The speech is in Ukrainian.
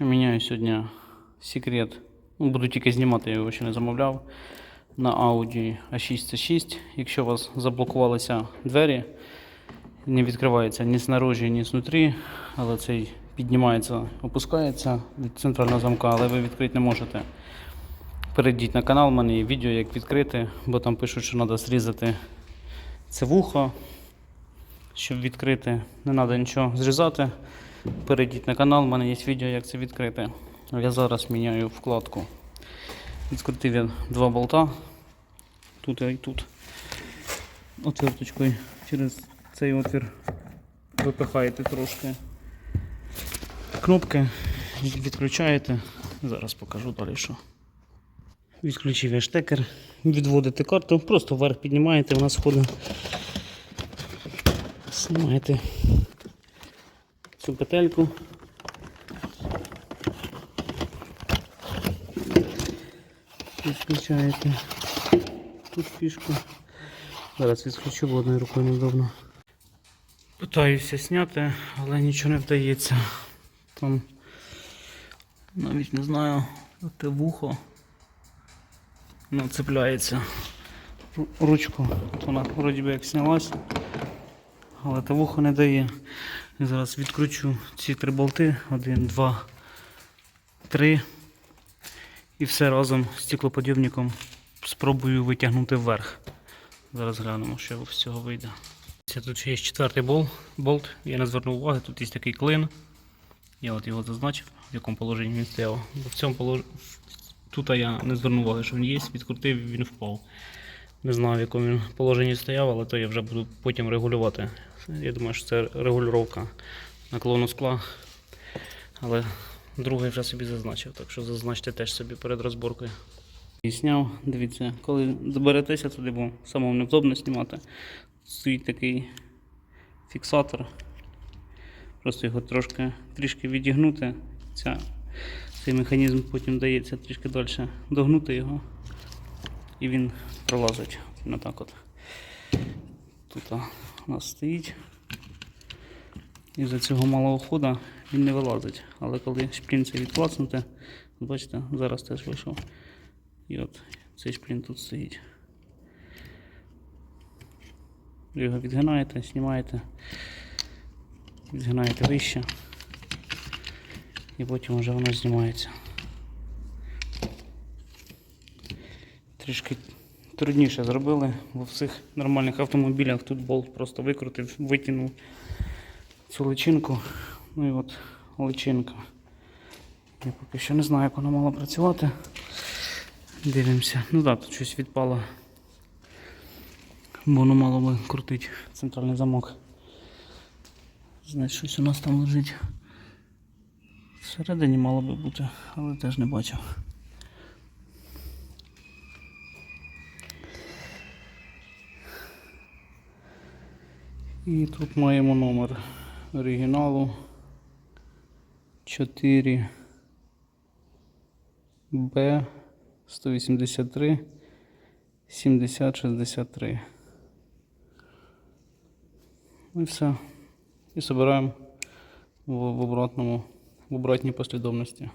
Що міняю сьогодні секрет. Ну, буду тільки знімати, я його ще не замовляв. На Audi A6C6. Якщо у вас заблокувалися двері, не відкривається ні снаружі, ні знутрі, але цей піднімається, опускається від центрального замка, але ви відкрити не можете. Перейдіть на канал, у мене є відео, як відкрити, бо там пишуть, що треба зрізати це вухо, щоб відкрити. Не треба нічого зрізати. Перейдіть на канал, у мене є відео, як це відкрити. Я зараз міняю вкладку. Відкрутив я два болта. Тут і тут. Отверточкою через цей отвір випихаєте трошки кнопки, відключаєте. Зараз покажу далі що. Відключив я штекер, відводите карту, просто вверх піднімаєте, вона сходить. Знімаєте цю петельку. Відключаєте тут фішку. Зараз відключу, бо одною рукою неудобно. Питаюся зняти, але нічого не вдається. Там навіть не знаю, те вухо ну, цепляється. Ручку От вона вроді би як знялась, але те вухо не дає. Зараз відкручу ці три болти. Один, два, три. І все разом з стеклоподйомником спробую витягнути вверх. Зараз глянемо, що з цього вийде. Тут ще є четвертий бол, болт. Я не звернув уваги, тут є такий клин. Я от його зазначив, в якому положенні він стояв. В цьому полож... Тут я не звернув уваги, що він є, відкрутив він впав. Не знаю, в якому він положенні стояв, але то я вже буду потім регулювати. Я думаю, що це регулювання наклону скла. Але другий вже собі зазначив, так що зазначте теж собі перед розборкою. І зняв, дивіться, коли доберетеся туди, бо самому невдобно знімати. Стоїть такий фіксатор. Просто його трошки трішки відігнути. Ця, цей механізм потім дається трішки далі догнути його. І він пролазить. Отак от. Тут у нас стоїть. І за цього малого хода він не вилазить. Але коли шплін цей відклацнути, бачите, зараз теж вийшов. І от цей шплін тут стоїть. Його відгинаєте, знімаєте, відгинаєте вище. І потім вже воно знімається. Трішки трудніше зробили, бо в всіх нормальних автомобілях тут болт просто викрутив, витягнув цю личинку. Ну і от личинка. Я поки що не знаю, як вона мала працювати. Дивимося. Ну так, тут щось відпало. Бо воно мало би крутити центральний замок. Значить, щось у нас там лежить. Всередині мало би бути, але теж не бачив. І тут маємо номер оригіналу 4 Б 183 7063. Ну і все. І збираємо в, обратному в обратній послідовності.